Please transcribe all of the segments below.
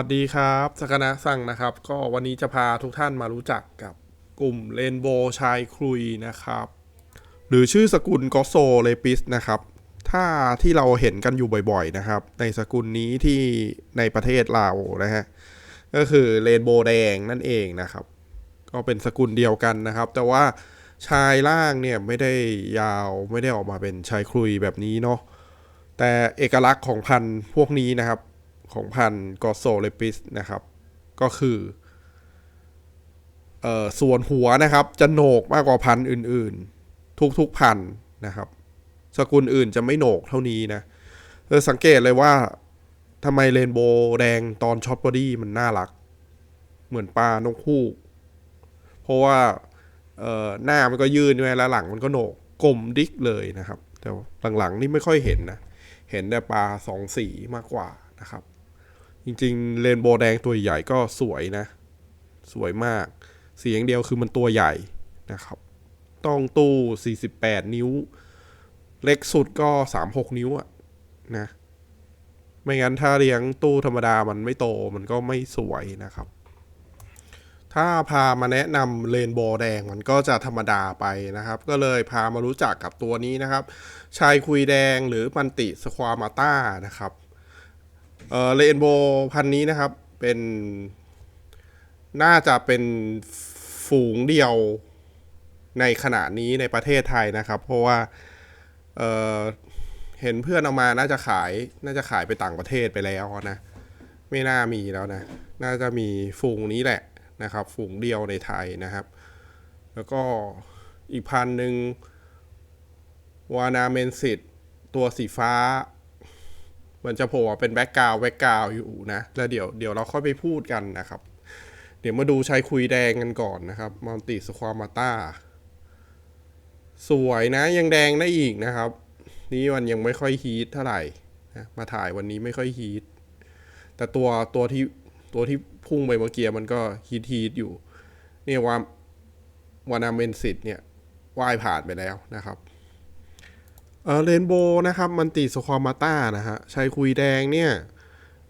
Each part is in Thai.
สวัสดีครับสกนะสั่งนะครับ ก็วันนี้จะพาทุกท่านมารู้จักกับกลุ่มเรนโบว์ชายครุยนะครับ หรือชื่อสกุลกอโซเลปิสนะครับ ถ้าที่เราเห็นกันอยู่บ่อยๆนะครับ ในสกุลนี้ที่ในประเทศลาวนะฮะ ก็คือเรนโบว์แดงนั่นเองนะครับ ก็เป็นสกุลเดียวกันนะครับ แต่ว่าชายล่างเนี่ยไม่ได้ยาวไม่ได้ออกมาเป็นชายครุยแบบนี้เนาะแต่เอกลักษณ์ของพันธุ์พวกนี้นะครับ ของพันธุ์กอโซเลปิสนะครับ ก็คือเอ่อส่วนหัวนะครับ จะโหนกมากกว่าพันธุ์อื่นๆ ทุกๆพันธุ์นะครับ สกุลอื่นจะไม่โหนกเท่านี้นะเออสังเกตเลยว่าทำไมเรนโบว์แดงตอนช็อตบอดี้มันน่ารัก เหมือนปลานกฮูกเพราะว่าเอ่อหน้ามันก็ยืนใช่ไหมแล้วหลังมันก็โหนกกลมดิกเลยนะครับ แต่หลังๆนี่ไม่ค่อยเห็นนะ เห็นแต่ปลาสองสีมากกว่านะครับ จริงๆเรนโบว์แดงตัวใหญ่ก็สวยนะ สวยมาก เสียงเดียวคือมันตัวใหญ่นะครับ ต้องตู้ 48 นิ้ว เล็กสุดก็ 36 นิ้วอะนะ ไม่งั้นถ้าเลี้ยงตู้ธรรมดามันไม่โตมันก็ไม่สวยนะครับ ถ้าพามาแนะนำเรนโบว์แดงมันก็จะธรรมดาไปนะครับ ก็เลยพามารู้จักกับตัวนี้นะครับ ชายคุยแดงหรือมันติสความาต้านะครับ เอ่อเรนโบว์พันนี้นะครับ เป็นน่าจะเป็นฝูงเดียวในขณะนี้ในประเทศไทยนะครับ เพราะว่าเออเห็นเพื่อนเอามาน่าจะขายน่าจะขายไปต่างประเทศไปแล้วนะ ไม่น่ามีแล้วนะ น่าจะมีฝูงนี้แหละนะครับ ฝูงเดียวในไทยนะครับ แล้วก็อีกพันหนึ่งวานาเมนซิตตัวสีฟ้า มันจะโผล่เป็นแบ็กกราวแบ็กกราวอยู่นะ แล้วเดี๋ยวเดี๋ยวเราค่อยไปพูดกันนะครับ เดี๋ยวมาดูชายคุยแดงกันก่อนนะครับมัลติสความาต้าสวยนะ ยังแดงได้อีกนะครับ นี่มันยังไม่ค่อยฮีทเท่าไหร่นะมาถ่ายวันนี้ไม่ค่อยฮีทแต่ตัวตัวที่ตัวที่พุ่งไปเมื่อกี้มันก็ฮีทฮีทอยู่ เนี่ยว่าวานาเมนซิตเนี่ยว่ายผ่านไปแล้วนะครับ เออเรนโบว์นะครับมันติสความาต้านะฮะชายคุยแดงเนี่ย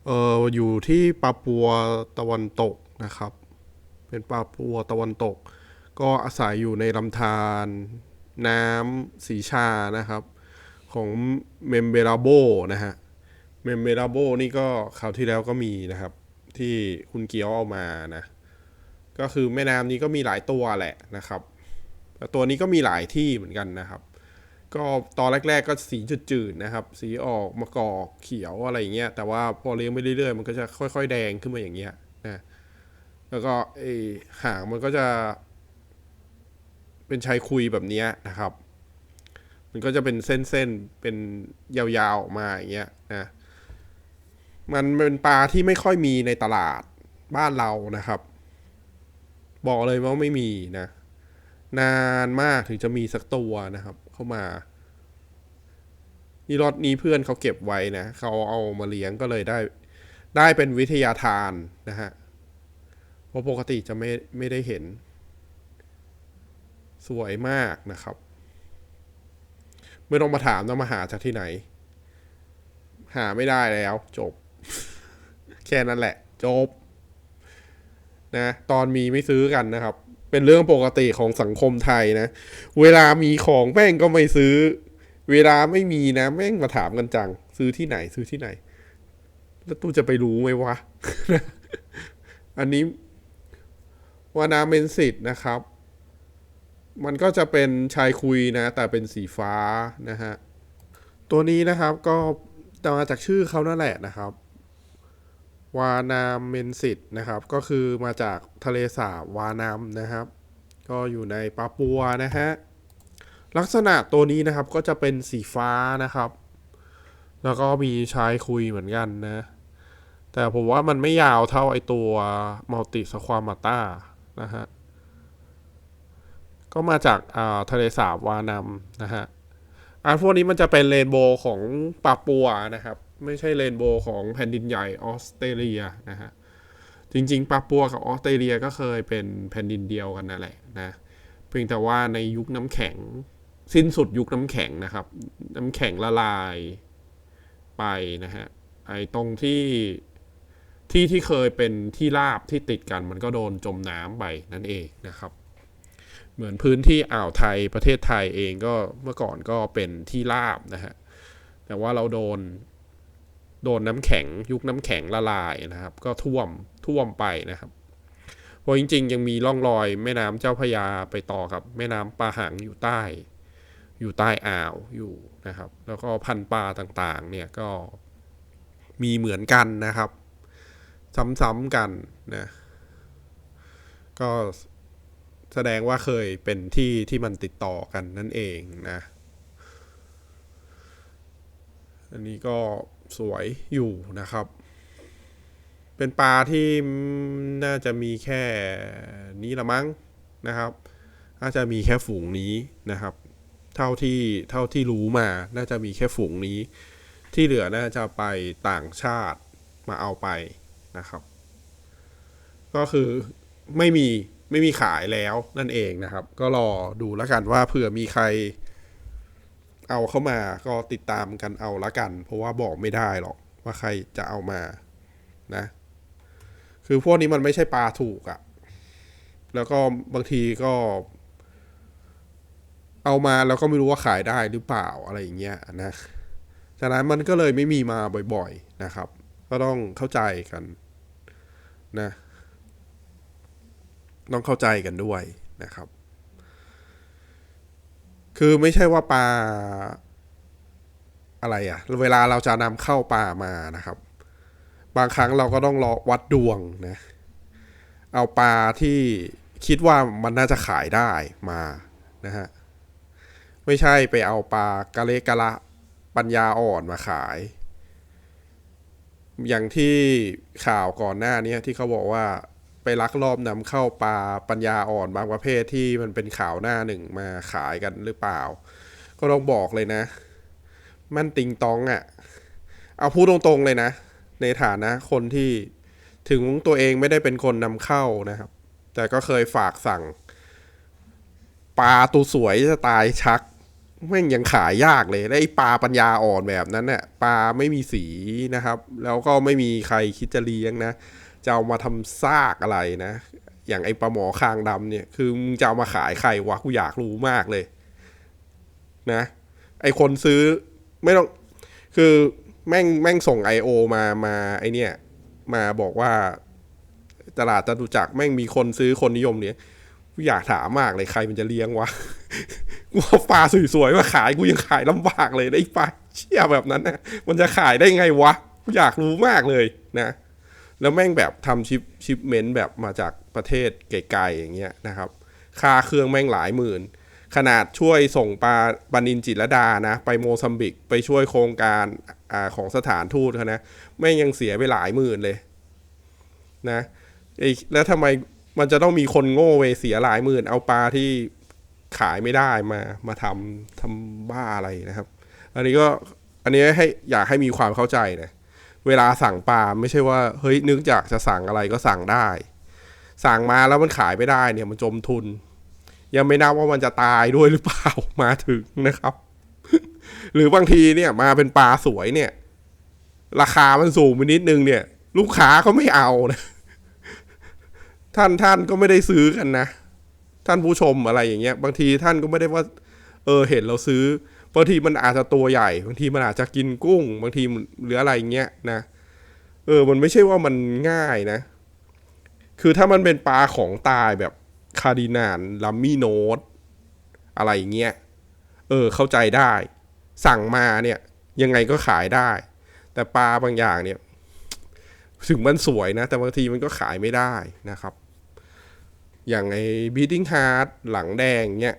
เอออยู่ที่ปาปัวตะวันตกนะครับ เป็นปาปัวตะวันตก ก็อาศัยอยู่ในลำธารน้ำสีชานะครับ ของเมมเบราโบนะฮะเมมเบราโบนี่ก็คราวที่แล้วก็มีนะครับ ที่คุณเกียวเอามานะ ก็คือแม่น้ำนี้ก็มีหลายตัวแหละนะครับแต่ตัวนี้ก็มีหลายที่เหมือนกันนะครับ ก็ตอนแรก ๆ ก็สีจืดๆนะครับ สีออกมากอกเขียวอะไรอย่างเงี้ยแต่ว่าพอเลี้ยงไปเรื่อยๆ มันก็จะค่อย ๆ แดงขึ้นมาอย่างเงี้ยนะแล้วก็ไอหางมันก็จะ เป็นชายคุยแบบเนี้ยนะครับ มันก็จะเป็นเส้นๆเป็นยาวๆออกมาอย่างเงี้ยนะมันเป็นปลาที่ไม่ค่อยมีในตลาดบ้านเรานะครับ บอกเลยว่าไม่มีนะ นานมากถึงจะมีสักตัวนะครับ เข้ามา นี่รถนี้เพื่อนเขาเก็บไว้นะเขาเอามาเลี้ยงก็เลยได้ ได้เป็นวิทยาทานนะฮะเพราะปกติจะไม่ไม่ได้เห็น สวยมากนะครับ ไม่ต้องมาถามต้องมาหาจากที่ไหน หาไม่ได้แล้ว จบ แค่นั้นแหละ จบ นะตอนมีไม่ซื้อกันนะครับ เป็นเรื่องปกติของสังคมไทยนะ เวลามีของแม่งก็ไม่ซื้อ เวลาไม่มีนะแม่งมาถามกันจัง ซื้อที่ไหนซื้อที่ไหน แล้วตู้จะไปรู้ไหมวะ อันนี้วานาเมนสิตนะครับ มันก็จะเป็นชายคุยนะ แต่เป็นสีฟ้านะฮะ ตัวนี้นะครับก็มาจากชื่อเขานั่นแหละนะครับ วานามเมนซิตนะครับ ก็คือมาจากทะเลสาบวานามนะครับ ก็อยู่ในปาปัวนะฮะลักษณะตัวนี้นะครับก็จะเป็นสีฟ้านะครับ แล้วก็มีชายคุยเหมือนกันนะ แต่ผมว่ามันไม่ยาวเท่าไอตัวมัลติสความาต้านะฮะก็มาจากอ่าทะเลสาบวานัมนะฮะอันพวกนี้มันจะเป็นเรนโบว์ของปาปัวนะครับ ไม่ใช่เรนโบว์ของแผ่นดินใหญ่ออสเตรเลียนะฮะ จริง ๆปาปัวกับออสเตรเลียก็เคยเป็นแผ่นดินเดียวกันนั่นแหละนะ เพียงแต่ว่าในยุคน้ำแข็ง สิ้นสุดยุคน้ำแข็งนะครับ น้ำแข็งละลายไปนะฮะ ไอ้ตรงที่ที่ที่เคยเป็นที่ราบที่ติดกันมันก็โดนจมน้ำไปนั่นเองนะครับ เหมือนพื้นที่อ่าวไทยประเทศไทยเองก็เมื่อก่อนก็เป็นที่ราบนะฮะ แต่ว่าเราโดน โดนน้ำแข็งยุคน้ำแข็งละลายนะครับ ก็ท่วมท่วมไปนะครับเพราะจริง ๆ ยังมีร่องรอยแม่น้ำเจ้าพยาไปต่อกับ แม่น้ำปาหังอยู่ใต้ อยู่ใต้อ่าวอยู่นะครับ แล้วก็พันปลาต่างๆ เนี่ยก็มีเหมือนกันนะครับ ซ้ำๆกันนะก็แสดงว่าเคยเป็นที่ที่มันติดต่อกันนั่นเองนะ อันนี้ก็ สวยอยู่นะครับ เป็นปลาที่น่าจะมีแค่นี้ละมั้งนะครับ น่าจะมีแค่ฝูงนี้นะครับ เท่าที่เท่าที่รู้มา น่าจะมีแค่ฝูงนี้ ที่เหลือน่าจะไปต่างชาติมาเอาไปนะครับ ก็คือไม่มีไม่มีขายแล้วนั่นเองนะครับ ก็รอดูแล้วกันว่าเผื่อมีใคร เอาเข้ามาก็ติดตามกันเอาละกัน เพราะว่าบอกไม่ได้หรอกว่าใครจะเอามานะ คือพวกนี้มันไม่ใช่ปลาถูกอะ่ะ แล้วก็บางทีก็ เอามาแล้วก็ไม่รู้ว่าขายได้หรือเปล่าอะไรอย่างเงี้ยนะฉะนั้นมันก็เลยไม่มีมาบ่อยๆนะครับ ก็ต้องเข้าใจกันนะ ต้องเข้าใจกันด้วยนะครับ คือไม่ใช่ว่าปลาอะไรอะเวลาเราจะนำเข้าปลามานะครับ บางครั้งเราก็ต้องรอวัดดวงนะ เอาปลาที่คิดว่ามันน่าจะขายได้มานะฮะ ไม่ใช่ไปเอาปลากะเลกะละปัญญาอ่อนมาขาย อย่างที่ข่าวก่อนหน้านี้ที่เขาบอกว่า ไปลักลอบนำเข้าปลาปัญญาอ่อนบางประเภทที่มันเป็นข่าวหน้าหนึ่งมาขายกันหรือเปล่า ก็ต้องบอกเลยนะ มันติงตองอะ่ะ เอาพูดตรงๆเลยนะ ในฐานะคนที่ถึงตัวเองไม่ได้เป็นคนนำเข้านะครับ แต่ก็เคยฝากสั่งปลาตัวสวยจะตายชักแม่งยังขายยากเลยแล้วไอ้ปลาปัญญาอ่อนแบบนั้นเนี่ยปลาไม่มีสีนะครับ แล้วก็ไม่มีใครคิดจะเลี้ยงนะ จะเอามาทำซากอะไรนะ อย่างไอปลาหมอคางดำเนี่ย คือมึงจะเอามาขายใครวะกูอยากรู้มากเลย นะ ไอคนซื้อไม่ต้อง คือแม่งแม่งส่ง I.O. มามาไอเนี่ย มาบอกว่า ตลาดจตุจักรแม่งมีคนซื้อคนนิยมเนี่ยกูอยากถามมากเลยใครมันจะเลี้ยงวะกูเอาปลาสวยๆมาขายกูยังขายลำบากเลยไอ้ปลาเชี่ยแบบนั้นนะมันจะขายได้ไงวะกูอยากรู้มากเลยนะ แล้วแม่งแบบทำชิปชิปเมนต์แบบมาจากประเทศไกลๆอย่างเงี้ยนะครับ ค่าเครื่องแม่งหลายหมื่น ขนาดช่วยส่งปลาบานินจิตรดานะ ไปโมซัมบิกไปช่วยโครงการอาของสถานทูตเขานะแม่งยังเสียไปหลายหมื่นเลยนะไอ้แล้วทำไมมันจะต้องมีคนโง่เวเสียหลายหมื่น เอาปลาที่ขายไม่ได้มามาทำทำบ้าอะไรนะครับ อันนี้ก็อันนี้ให้อยากให้มีความเข้าใจนะ เวลาสั่งปลาไม่ใช่ว่าเฮ้ยนึกอยากจะสั่งอะไรก็สั่งได้ สั่งมาแล้วมันขายไม่ได้เนี่ยมันจมทุน ยังไม่นับว่ามันจะตายด้วยหรือเปล่ามาถึงนะครับ หรือบางทีเนี่ยมาเป็นปลาสวยเนี่ย ราคามันสูงไปนิดนึงเนี่ย ลูกค้าเขาไม่เอานะท่านท่านก็ไม่ได้ซื้อกันนะ ท่านผู้ชมอะไรอย่างเงี้ย บางทีท่านก็ไม่ได้ว่า เออเห็นเราซื้อ บางทีมันอาจจะตัวใหญ่ บางทีมันอาจจะกินกุ้ง บางทีหรืออะไรเงี้ยนะเออ มันไม่ใช่ว่ามันง่ายนะ คือถ้ามันเป็นปลาของตายแบบคาร์ดินานลัมมี่โนตอะไรอย่างเงี้ยเออ เข้าใจได้ สั่งมาเนี่ย ยังไงก็ขายได้ แต่ปลาบางอย่างเนี่ย ถึงมันสวยนะ แต่บางทีมันก็ขายไม่ได้นะครับ อย่างไอ้บีติ้งฮาร์ดหลังแดงเนี่ย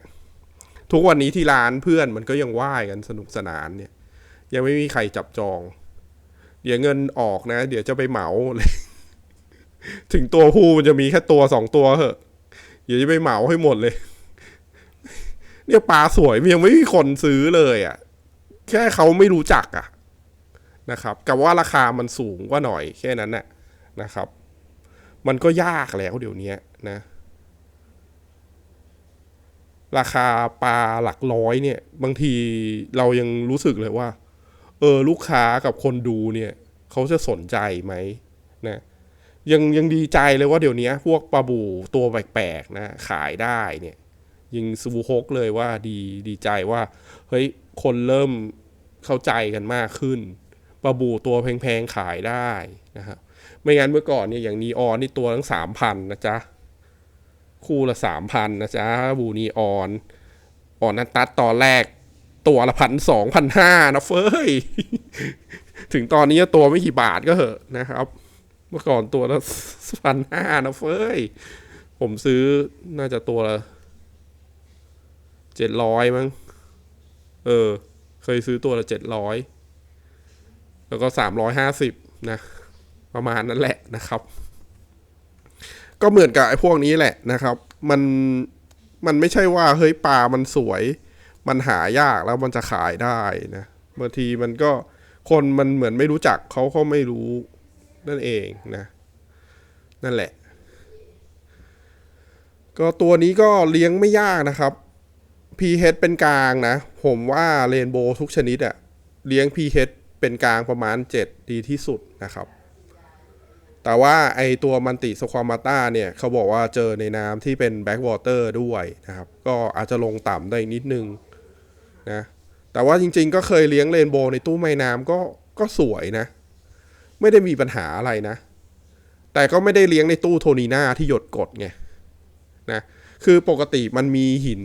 ทุกวันนี้ที่ร้านเพื่อนมันก็ยังว่ายกันสนุกสนานเนี่ย ยังไม่มีใครจับจอง เดี๋ยวเงินออกนะ เดี๋ยวจะไปเหมาเลยถึงตัวผู้มันจะมีแค่ตัวสองตัวเหอะเดี๋ยวจะไปเหมาให้หมดเลย เนี่ยปลาสวยมันยังไม่มีคนซื้อเลยอะ่ะ แค่เขาไม่รู้จักอะ่ะนะครับกับว่าราคามันสูงกว่าหน่อยแค่นั้นน่ะนะครับ มันก็ยากแล้วเดี๋ยวนี้นะ ราคาปลาหลักร้อยเนี่ย บางทีเรายังรู้สึกเลยว่า เออลูกค้ากับคนดูเนี่ยเขาจะสนใจไหมนะยังยังดีใจเลยว่าเดี๋ยวนี้พวกปลาบูตัวแปลกๆนะขายได้เนี่ยยังซูฮกเลยว่าดีดีใจว่าเฮ้ยคนเริ่มเข้าใจกันมากขึ้นปลาบูตัวแพงๆขายได้นะครับไม่งั้นเมื่อก่อนเนี่ยอย่างนีออนนี่ตัวทั้งสามพันนะจ๊ะ คู่ละสามพันนะจ๊ะบูนีออนออนนันตัดตอนแรกตัวละพันสองพันห้านะเฟ้ย ถึงตอนนี้ตัวไม่กี่บาทก็เหอะนะครับ เมื่อก่อนตัวละพันห้านะเฟ้ย ผมซื้อน่าจะตัวละเจ็ดร้อยมั้ง เออ เคยซื้อตัวละเจ็ดร้อยแล้วก็สามร้อยห้าสิบนะ ประมาณนั้นแหละนะครับ ก็เหมือนกับไอ้พวกนี้แหละนะครับ มันมันไม่ใช่ว่าเฮ้ยปลามันสวย มันหายากแล้วมันจะขายได้นะบางทีมันก็คนมันเหมือนไม่รู้จักเขาเขาไม่รู้นั่นเองนะ นั่นแหละ ก็ตัวนี้ก็เลี้ยงไม่ยากนะครับ pH เป็นกลางนะ ผมว่าเรนโบว์ทุกชนิดอะเลี้ยง pH เป็นกลางประมาณ 7 ดีที่สุดนะครับ แต่ว่าไอตัวมันติสความาต้าเนี่ยเขาบอกว่าเจอในน้ำที่เป็นแบ็กวอเตอร์ด้วยนะครับ ก็อาจจะลงต่ำได้นิดนึงนะแต่ว่าจริงๆ ก็เคยเลี้ยงเรนโบว์ในตู้ไม้น้ำก็ก็สวยนะ ไม่ได้มีปัญหาอะไรนะ แต่ก็ไม่ได้เลี้ยงในตู้โทนีน่าที่หยดกดไงนะคือปกติมันมีหิน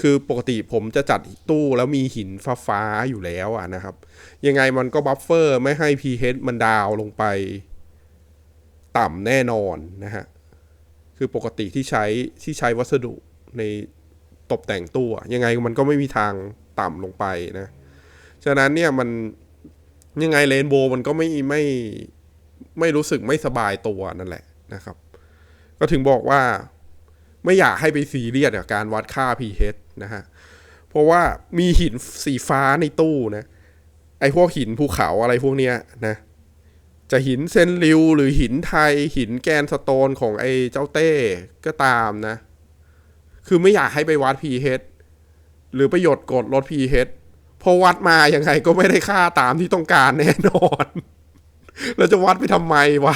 คือปกติผมจะจัดตู้แล้วมีหินฟ้าๆอยู่แล้วอะนะครับ ยังไงมันก็บัฟเฟอร์ไม่ให้ pH มันดาวลงไป ต่ำแน่นอนนะฮะ คือปกติที่ใช้ที่ใช้วัสดุในตกแต่งตู้ยังไงมันก็ไม่มีทางต่ำลงไปนะ ฉะนั้นเนี่ยมันยังไงเรนโบว์มันก็ไม่ไม่ไม่รู้สึกไม่สบายตัวนั่นแหละนะครับ ก็ถึงบอกว่าไม่อยากให้ไปซีเรียสกับการวัดค่า pH นะฮะ เพราะว่ามีหินสีฟ้าในตู้นะ ไอพวกหินภูเขาอะไรพวกเนี้ยนะ จะหินเซนริวหรือหินไทยหินแกนสโตนของไอ้เจ้าเต้ก็ตามนะ คือไม่อยากให้ไปวัด pH หรือประโยชน์กดลด pH พอวัดมาอยังไงก็ไม่ได้ค่าตามที่ต้องการแน่นอนแล้วจะวัดไปทำไมวะ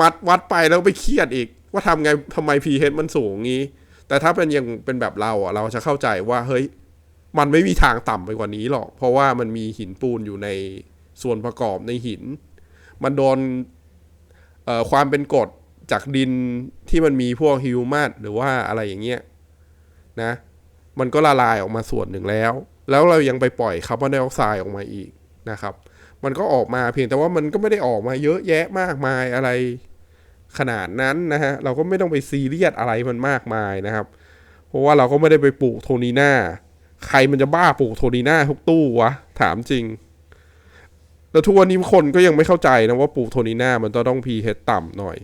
วัดวัดไปแล้วไปเครียดอีก ว่าทำไงทำไม pH มันสูงงี้ แต่ถ้าเป็นยังเป็นแบบเราอะ เราจะเข้าใจว่าเฮ้ยมันไม่มีทางต่ำไปกว่านี้หรอก เพราะว่ามันมีหินปูนอยู่ในส่วนประกอบในหิน มันโดนความเป็นกรดจากดินที่มันมีพวกฮิวมัสหรือว่าอะไรอย่างเงี้ยนะ มันก็ละลายออกมาส่วนหนึ่งแล้ว แล้วเรายังไปปล่อยคาร์บอนไดออกไซด์ออกมาอีกนะครับ มันก็ออกมาเพียงแต่ว่ามันก็ไม่ได้ออกมาเยอะแยะมากมายอะไรขนาดนั้นนะฮะ เราก็ไม่ต้องไปซีเรียสอะไรมันมากมายนะครับ เพราะว่าเราก็ไม่ได้ไปปลูกโทนีน่าใครมันจะบ้าปลูกโทนีน่าทุกตู้วะ ถามจริง แล้วทุกวันนี้คนก็ยังไม่เข้าใจนะว่าปลูกโทนีน่ามันต้อง pH ต่ำหน่อย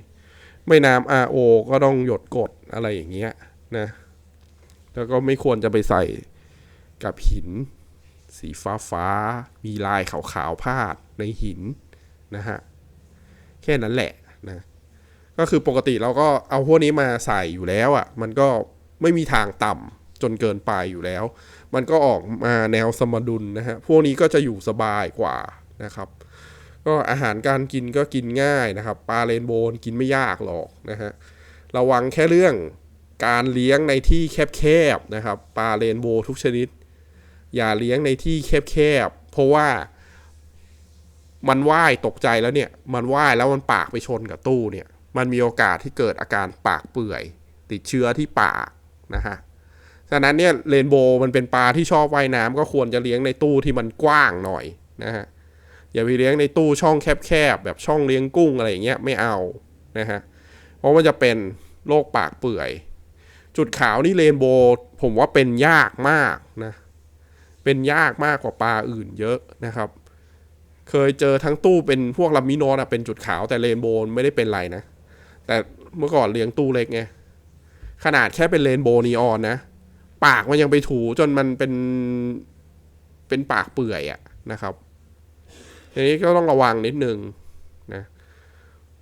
ไม่น้ำ RO ก็ต้องหยดกดอะไรอย่างเงี้ยนะ แล้วก็ไม่ควรจะไปใส่กับหิน สีฟ้าฟ้า มีลายขาวๆพาดในหินนะฮะ แค่นั้นแหละนะ ก็คือปกติเราก็เอาพวกนี้มาใส่อยู่แล้วอะ่ะ มันก็ไม่มีทางต่ำจนเกินไปอยู่แล้ว มันก็ออกมาแนวสมดุลนะฮะ พวกนี้ก็จะอยู่สบายกว่า นะครับ ก็อาหารการกินก็กินง่ายนะครับปลาเรนโบว์กินไม่ยากหรอกนะฮะระวังแค่เรื่องการเลี้ยงในที่แคบๆนะครับปลาเรนโบว์ทุกชนิด อย่าเลี้ยงในที่แคบๆเพราะว่ามันว่ายตกใจแล้วเนี่ย มันว่ายแล้วมันปากไปชนกับตู้เนี่ย มันมีโอกาสที่เกิดอาการปากเปื่อย ติดเชื้อที่ปากนะฮะฉะนั้นเนี่ยเรนโบว์มันเป็นปลาที่ชอบว่ายน้ำก็ควรจะเลี้ยงในตู้ที่มันกว้างหน่อยนะฮะ อย่าไปเลี้ยงในตู้ช่องแคบๆแบบช่องเลี้ยงกุ้งอะไรอย่างเงี้ยไม่เอานะฮะเพราะมันจะเป็นโรคปากเปื่อย จุดขาวนี่เรนโบว์ผมว่าเป็นยากมากนะเป็นยากมากกว่าปลาอื่นเยอะนะครับ เคยเจอทั้งตู้เป็นพวกลามิโนนะเป็นจุดขาวแต่เรนโบว์ไม่ได้เป็นไรนะ แต่เมื่อก่อนเลี้ยงตู้เล็กไงขนาดแค่เป็นเรนโบว์นีออนนะ ปากมันยังไปถูจนมันเป็นเป็นปากเปื่อยอะนะครับ ทีนี้ก็ต้องระวังนิดนึงนะ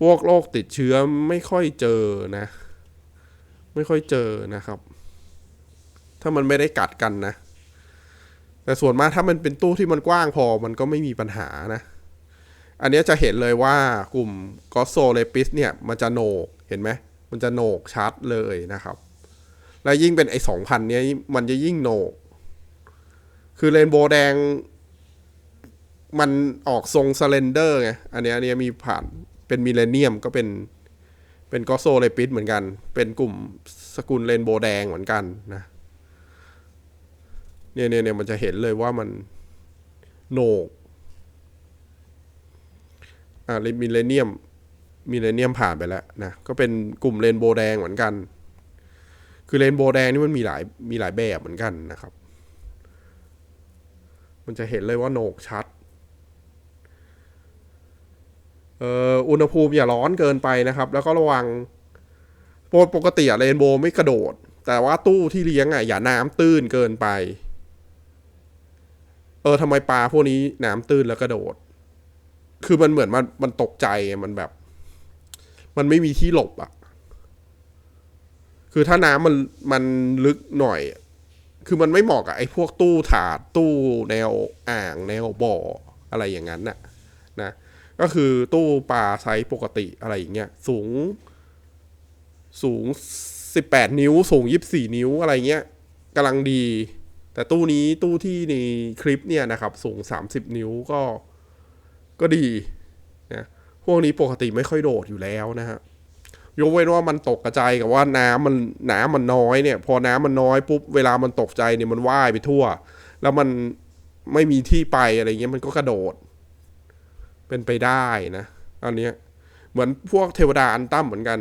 พวกโรคติดเชื้อไม่ค่อยเจอนะ ไม่ค่อยเจอนะครับ ถ้ามันไม่ได้กัดกันนะ แต่ส่วนมากถ้ามันเป็นตู้ที่มันกว้างพอมันก็ไม่มีปัญหานะ อันนี้จะเห็นเลยว่ากลุ่มกอสโซเลปิสเนี่ยมันจะโหนกเห็นไหมมันจะโหนกชัดเลยนะครับ แล้วยิ่งเป็นไอ้สองพันเนี้ยมันจะยิ่งโหนก คือเรนโบว์แดง มันออกทรงสเลนเดอร์ไง อันนี้อันนี้มีผ่านเป็นมิเลเนียมก็เป็นเป็นกอสโซเลปิสเหมือนกัน เป็นกลุ่มสกุลเรนโบว์แดงเหมือนกันนะเนี่ยเนี่ยเนี่ยมันจะเห็นเลยว่ามันโหนกอ่ามิเลเนียมมิเลเนียมผ่านไปแล้วนะก็เป็นกลุ่มเรนโบว์แดงเหมือนกัน คือเรนโบว์แดงนี่มันมีหลายมีหลายแบบเหมือนกันนะครับ มันจะเห็นเลยว่าโหนกชัดเอุณหภูมิอย่าร้อนเกินไปนะครับ แล้วก็ระวังปกปกติอะเรนโบว์ไม่กระโดด แต่ว่าตู้ที่เลี้ยงอะอย่าน้ำตื้นเกินไป เออทำไมปลาพวกนี้น้ำตื้นแล้วกระโดด คือมันเหมือนมันมันตกใจมันแบบ มันไม่มีที่หลบอะ่ะคือถ้าน้ำมันมันลึกหน่อย คือมันไม่เหมาะกับไอ้พวกตู้ถาดตู้แนวอ่าง แนวบ่ออะไรอย่างนั้นน่ะ นะ ก็คือตู้ปลาไซส์ปกติอะไรอย่างเงี้ยสูง สูงสิบแปดนิ้ว สูงยี่สี่นิ้วอะไรเงี้ยกำลังดี แต่ตู้นี้ตู้ที่ในคลิปเนี่ยนะครับ สูงสามสิบนิ้วก็ก็ดีนะพวกนี้ปกติไม่ค่อยโดดอยู่แล้วนะฮะยกเว้นว่ามันตกกระจายกับว่าน้ำมันน้ำมันน้อยเนี่ย พอน้ำมันน้อยปุ๊บเวลามันตกใจเนี่ยมันว่ายไปทั่ว แล้วมันไม่มีที่ไปอะไรเงี้ยมันก็กระโดด เป็นไปได้นะอันนี้เหมือนพวกเทวดาอันตั้มเหมือนกัน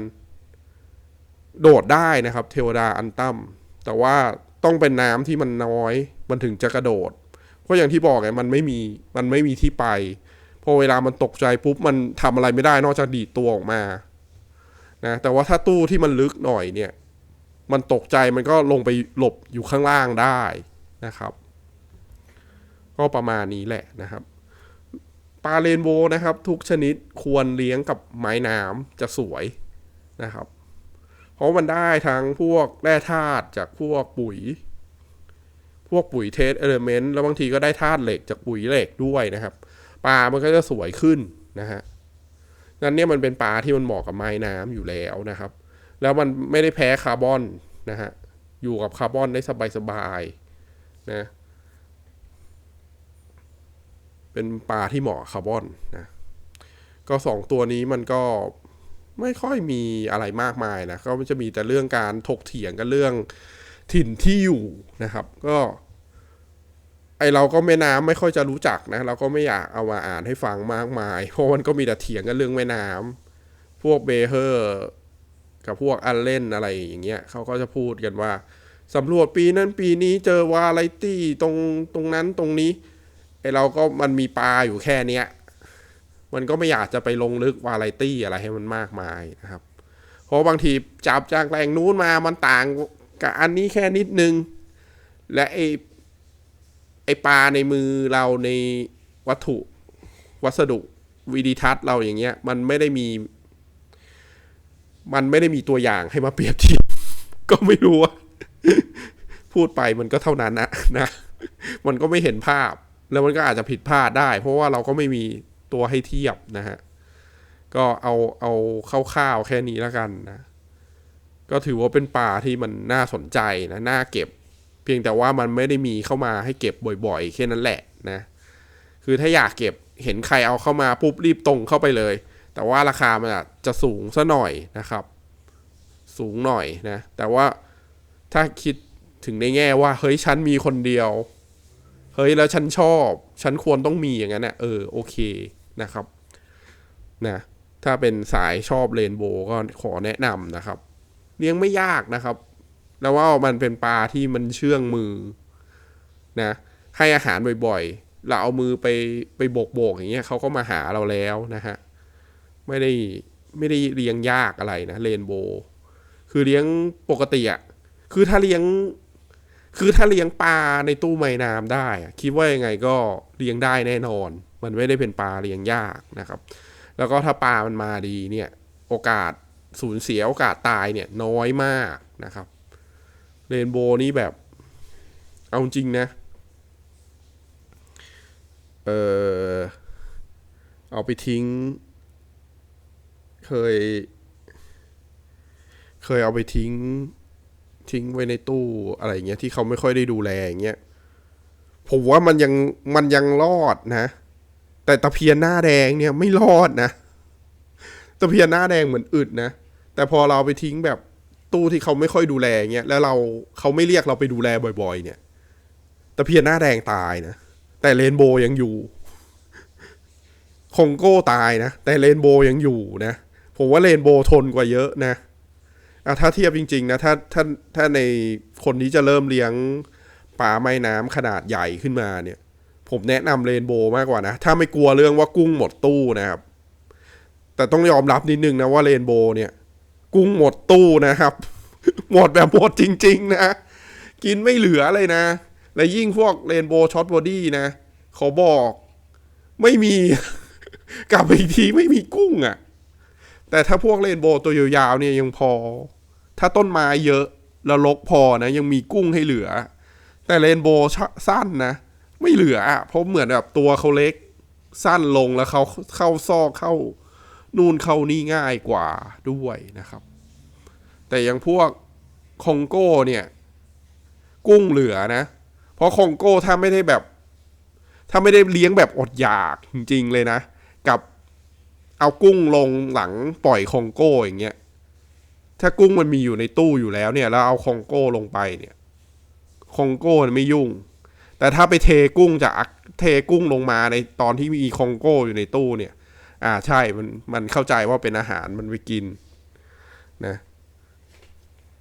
โดดได้นะครับ เทวดาอันตั้มแต่ว่าต้องเป็นน้ำที่มันน้อยมันถึงจะกระโดด เพราะอย่างที่บอกไงมันไม่มีมันไม่มีที่ไปพอเวลามันตกใจปุ๊บมันทำอะไรไม่ได้นอกจากดีดตัวออกมานะแต่ว่าถ้าตู้ที่มันลึกหน่อยเนี่ย มันตกใจมันก็ลงไปหลบอยู่ข้างล่างได้นะครับ ก็ประมาณนี้แหละนะครับ ลาเรนโบว์นะครับ ทุกชนิดควรเลี้ยงกับไม้น้ำจะสวยนะครับ เพราะมันได้ทั้งพวกแร่ธาตุจากพวกปุ๋ย พวกปุ๋ยเทสเอลเมนต์แล้วบางทีก็ได้ธาตุเหล็กจากปุ๋ยเหล็กด้วยนะครับ ปลามันก็จะสวยขึ้นนะฮะงั้นเนี่ยมันเป็นปลาที่มันเหมาะกับไม้น้ำอยู่แล้วนะครับ แล้วมันไม่ได้แพ้คาร์บอนนะฮะ อยู่กับคาร์บอนได้สบายๆนะ เป็นปลาที่เหมาะคาร์บอนนะก็สองตัวนี้มันก็ไม่ค่อยมีอะไรมากมายนะก็จะมีแต่เรื่องการถกเถียงกันเรื่องถิ่นที่อยู่นะครับ ก็ไอเราก็แม่น้ำไม่ค่อยจะรู้จักนะ เราก็ไม่อยากเอามาอ่านให้ฟังมากมาย เพราะมันก็มีแต่เถียงกันเรื่องแม่น้ำพวกเบเฮอร์ กับพวกอันเล่นอะไรอย่างเงี้ยเขาก็จะพูดกันว่าสำรวจปีนั้นปีนี้เจอวาไรตี้ตรงตรงนั้นตรงนี้ ไอเราก็มันมีปลาอยู่แค่เนี้ย มันก็ไม่อยากจะไปลงลึกวาไรตี้อะไรให้มันมากมายนะครับ เพราะบางทีจับจากแหล่งนู้นมามันต่างกับอันนี้แค่นิดนึง และไอไอปลาในมือเราในวัตถุวัสดุวิดีทัศน์เราอย่างเงี้ย มันไม่ได้มี มันไม่ได้มีตัวอย่างให้มาเปรียบเทียบ ก็ไม่รู้ว่าพูดไปมันก็เท่านั้นนะนะ มันก็ไม่เห็นภาพ แล้วมันก็อาจจะผิดพลาดได้ เพราะว่าเราก็ไม่มีตัวให้เทียบนะฮะ ก็เอาเอาคร่าวๆแค่นี้แล้วกันนะ ก็ถือว่าเป็นป่าที่มันน่าสนใจนะน่าเก็บ เพียงแต่ว่ามันไม่ได้มีเข้ามาให้เก็บบ่อยๆแค่นั้นแหละนะ คือถ้าอยากเก็บเห็นใครเอาเข้ามาปุ๊บรีบตรงเข้าไปเลย แต่ว่าราคามันจะสูงซะหน่อยนะครับ สูงหน่อยนะ แต่ว่าถ้าคิดถึงในแง่ว่าเฮ้ยฉันมีคนเดียว เฮ้ยแล้วฉันชอบ ฉันควรต้องมีอย่างนั้นนะเออโอเคนะครับนะถ้าเป็นสายชอบเรนโบว์ก็ขอแนะนำนะครับ เลี้ยงไม่ยากนะครับ แล้วว่ามันเป็นปลาที่มันเชื่องมือนะให้อาหารบ่อยๆ เราเอามือไปไปโบกๆอย่างเงี้ยเขาก็มาหาเราแล้วนะฮะไม่ได้ไม่ได้เลี้ยงยากอะไรนะเรนโบว์คือเลี้ยงปกติอะคือถ้าเลี้ยง คือถ้าเลี้ยงปลาในตู้ไม้น้ำได้ คิดว่ายังไงก็เลี้ยงได้แน่นอน มันไม่ได้เป็นปลาเลี้ยงยากนะครับ แล้วก็ถ้าปลามันมาดีเนี่ยโอกาสสูญเสียโอกาสตายเนี่ยน้อยมากนะครับเรนโบว์นี่แบบเอาจริงนะเออเอาไปทิ้ง เคย เคยเอาไปทิ้ง ทิ้งไว้ในตู้อะไรเงี้ยที่เขาไม่ค่อยได้ดูแลอย่างเงี้ยผมว่ามันยังมันยังรอดนะ แต่ตะเพียนหน้าแดงเนี่ยไม่รอดนะตะเพียนหน้าแดงเหมือนอึดนะแต่พอเราไปทิ้งแบบตู้ที่เขาไม่ค่อยดูแลเงี้ยแล้วเราเขาไม่เรียกเราไปดูแลบ่อย ๆ เนี่ยตะเพียนหน้าแดงตายนะแต่เรนโบว์ยังอยู่คงโก้ตายนะแต่เรนโบว์ยังอยู่นะผมว่าเรนโบว์ทนกว่าเยอะนะ อะถ้าเทียบจริง ๆ นะถ้าถ้าถ้าในคนที่จะเริ่มเลี้ยงปลาไม้น้ำขนาดใหญ่ขึ้นมาเนี่ย ผมแนะนำเรนโบว์มากกว่านะ ถ้าไม่กลัวเรื่องว่ากุ้งหมดตู้นะครับ แต่ต้องยอมรับนิดนึงนะว่าเรนโบว์เนี่ย กุ้งหมดตู้นะครับ หมดแบบหมดจริง ๆ นะ กินไม่เหลือเลยนะ และยิ่งพวกเรนโบว์ช็อตบอดี้นะเขาบอกไม่มี กลับไปอีกทีไม่มีกุ้งอะ่ะ แต่ถ้าพวกเรนโบว์ตัวยาวๆเนี่ยยังพอ ถ้าต้นไม้เยอะแล้วลกพอนะยังมีกุ้งให้เหลือ แต่เรนโบว์สั้นนะ ไม่เหลืออะเพราะเหมือนแบบตัวเขาเล็กสั้นลงแล้วเขาเข้าซอกเข้า นู่นเข้านี่ง่ายกว่าด้วยนะครับ แต่อยังพวกคองโก้เนี่ย กุ้งเหลือนะ เพราะคองโก้ถ้าไม่ได้แบบ ถ้าไม่ได้เลี้ยงแบบอดอยากจริงๆเลยนะ กับเอากุ้งลงหลังปล่อยคองโก้อย่างเงี้ย ถ้ากุ้งมันมีอยู่ในตู้อยู่แล้วเนี่ยแล้วเอาคองโก้ลงไปเนี่ยคองโก้ไม่ยุ่ง แต่ถ้าไปเทกุ้งจากเทกุ้งลงมาในตอนที่มีคองโก้อยู่ในตู้เนี่ย อ่าใช่มันมันเข้าใจว่าเป็นอาหารมันไปกินนะ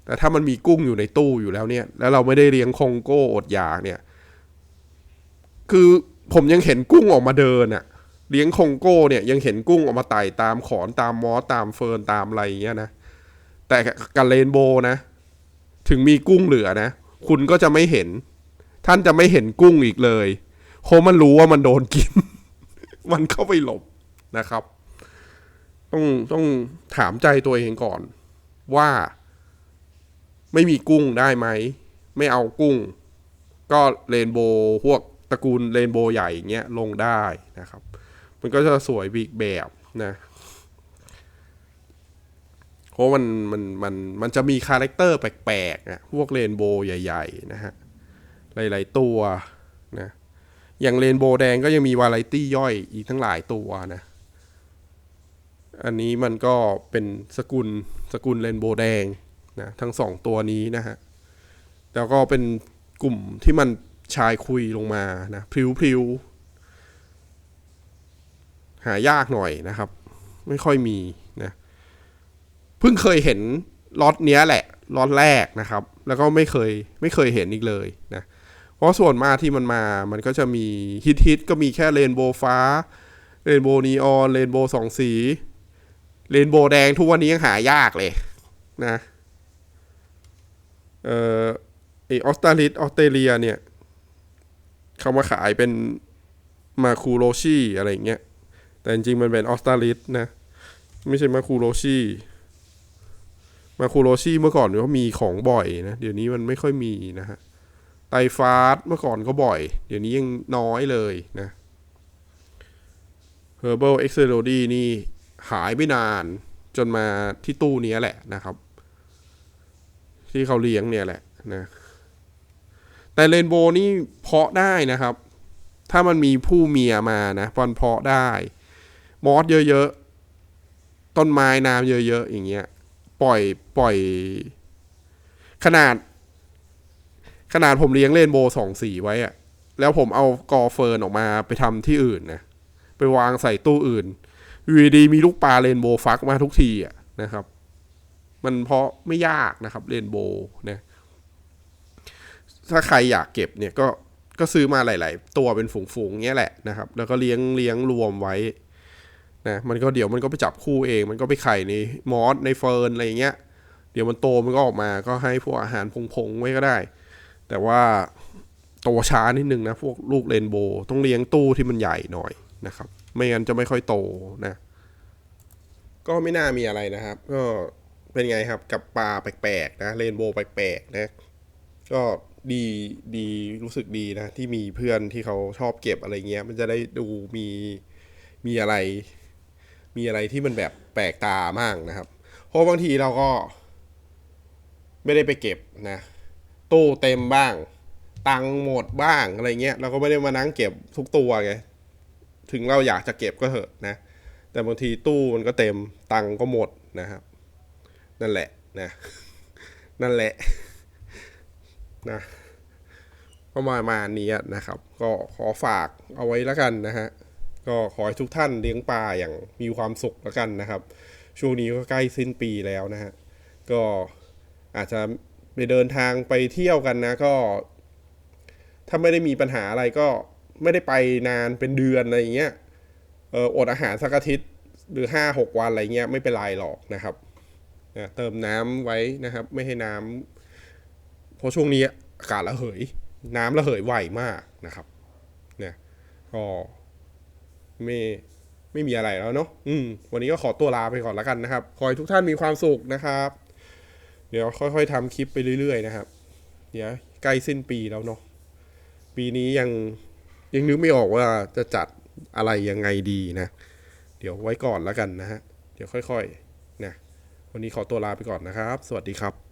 แต่ถ้ามันมีกุ้งอยู่ในตู้อยู่แล้วเนี่ย แล้วเราไม่ได้เลี้ยงคองโก้อดอยากเนี่ย คือผมยังเห็นกุ้งออกมาเดินอะเลี้ยงคองโก้เนี่ยยังเห็นกุ้งออกมาไต่ตามขอนตามมอสตามเฟิร์นตามอะไรอย่างเงี้ยนะ แต่กับเรนโบว์นะ ถึงมีกุ้งเหลือนะ คุณก็จะไม่เห็น ท่านจะไม่เห็นกุ้งอีกเลยเพราะมันรู้ว่ามันโดนกิน มันเข้าไปหลบนะครับ ต้องต้องถามใจตัวเองก่อน ว่าไม่มีกุ้งได้ไหม ไม่เอากุ้ง ก็เรนโบว์พวกตระกูลเรนโบว์ใหญ่อย่างเงี้ยลงได้นะครับ มันก็จะสวยบีกแบบนะ เพราะมันมันมันมันจะมีคาแรคเตอร์แปลกๆอะพวกเรนโบว์ใหญ่ๆนะฮะหลายๆตัวนะอย่างเรนโบว์แดงก็ยังมีวาไรตี้ย่อยอีกทั้งหลายตัวนะ อันนี้มันก็เป็นสกุลสกุลเรนโบว์แดงนะทั้งสองตัวนี้นะฮะแล้วก็เป็นกลุ่มที่มันชายคุยลงมานะพริ้วพริ้วหายากหน่อยนะครับ ไม่ค่อยมี เพิ่งเคยเห็นล็อตเนี้ยแหละล็อตแรกนะครับ แล้วก็ไม่เคยไม่เคยเห็นอีกเลยนะเพราะส่วนมากที่มันมา มันก็จะมีฮิตฮิตก็มีแค่เรนโบว์ฟ้าเรนโบว์นีออนเรนโบว์สองสีเรนโบว์แดงทุกวันนี้ยังหายากเลยนะเอ่อไอออสตาลิสออสเตรเลียเนี่ยเขามาขายเป็นมาคูโรชีอะไรเงี้ยแต่จริงๆมันเป็นออสตาลิสนะ ไม่ใช่มาคูโรชี มาคูโรชีเมื่อก่อนก็มีของบ่อยนะ เดี๋ยวนี้มันไม่ค่อยมีนะฮะ ไตฟาสเมื่อก่อนก็บ่อย เดี๋ยวนี้ยังน้อยเลยนะ Herbal e x c e l o d y นี่หายไปนานจนมาที่ตู้นี้แหละนะครับ ที่เขาเลี้ยงเนี่ยแหละนะ แต่เรนโบว์นี่เพาะได้นะครับ ถ้ามันมีผู้เมียมานะปอนเพาะได้ มอสเยอะๆ ต้นไม้น้ำเยอะๆ อย่างเงี้ย ปล่อยปล่อย ขนาด ขนาดผมเลี้ยงเรนโบว์สองสีไว้อะแล้วผมเอากอเฟิร์นออกมาไปทำที่อื่นนะไปวางใส่ตู้อื่นอยู่ดีมีลูกปลาเรนโบว์ฟักมาทุกทีอะนะครับ มันเพราะไม่ยากนะครับเรนโบว์นะถ้าใครอยากเก็บเนี่ยก็ก็ซื้อมาหลาย ๆ ตัวเป็นฝูงๆเงี้ยแหละนะครับ แล้วก็เลี้ยงเลี้ยงรวมไว้ นะมันก็เดี๋ยวมันก็ไปจับคู่เอง มันก็ไปไข่ในมอสในเฟิร์นอะไรเงี้ย เดี๋ยวมันโตมันก็ออกมาก็ให้พวกอาหารพงๆไว้ก็ได้ แต่ว่าโตช้านิดนึงนะพวกลูกเรนโบว์ต้องเลี้ยงตู้ที่มันใหญ่หน่อยนะครับ ไม่งั้นจะไม่ค่อยโตนะ ก็ไม่น่ามีอะไรนะครับ ก็เป็นไงครับกับปลาแปลกๆนะเรนโบว์แปลกๆนะก็ดีดีรู้สึกดีนะ ที่มีเพื่อนที่เขาชอบเก็บอะไรเงี้ย มันจะได้ดูมีมีอะไร มีอะไรที่มันแบบแปลกตามากนะครับ เพราะบางทีเราก็ ไม่ได้ไปเก็บนะ ตู้เต็มบ้าง ตังหมดบ้างอะไรเงี้ย เราก็ไม่ได้มานั่งเก็บทุกตัวไง ถึงเราอยากจะเก็บก็เถอะนะ แต่บางทีตู้มันก็เต็ม ตังก็หมดนะครับ นั่นแหละนะ นั่นแหละนะประมาณนี้นะครับ ก็ขอฝากเอาไว้แล้วกันนะฮะ ก็ขอให้ทุกท่านเลี้ยงปลาอย่างมีความสุขแล้วกันนะครับ ช่วงนี้ก็ใกล้สิ้นปีแล้วนะฮะก็อาจจะไปเดินทางไปเที่ยวกันนะก็ ถ้าไม่ได้มีปัญหาอะไรก็ไม่ได้ไปนานเป็นเดือนอะไรอย่างเงี้ยเอออดอาหารสักอาทิตย์หรือห้าหกวันอะไรเงี้ยไม่เป็นไรหรอกนะครับนะเติมน้ำไว้นะครับ ไม่ให้น้ำเพราะช่วงนี้อากาศระเหย น้ำระเหยไวมากนะครับเนี่ยก็ ไม่ไม่มีอะไรแล้วเนาะอืม วันนี้ก็ขอตัวลาไปก่อนแล้วกันนะครับ ขอให้ทุกท่านมีความสุขนะครับ เดี๋ยวค่อยๆทำคลิปไปเรื่อยๆนะครับ เดี๋ยวใกล้สิ้นปีแล้วเนาะ ปีนี้ยังยังนึกไม่ออกว่าจะจัดอะไรยังไงดีนะ เดี๋ยวไว้ก่อนแล้วกันนะฮะ เดี๋ยวค่อยๆนะ วันนี้ขอตัวลาไปก่อนนะครับ สวัสดีครับ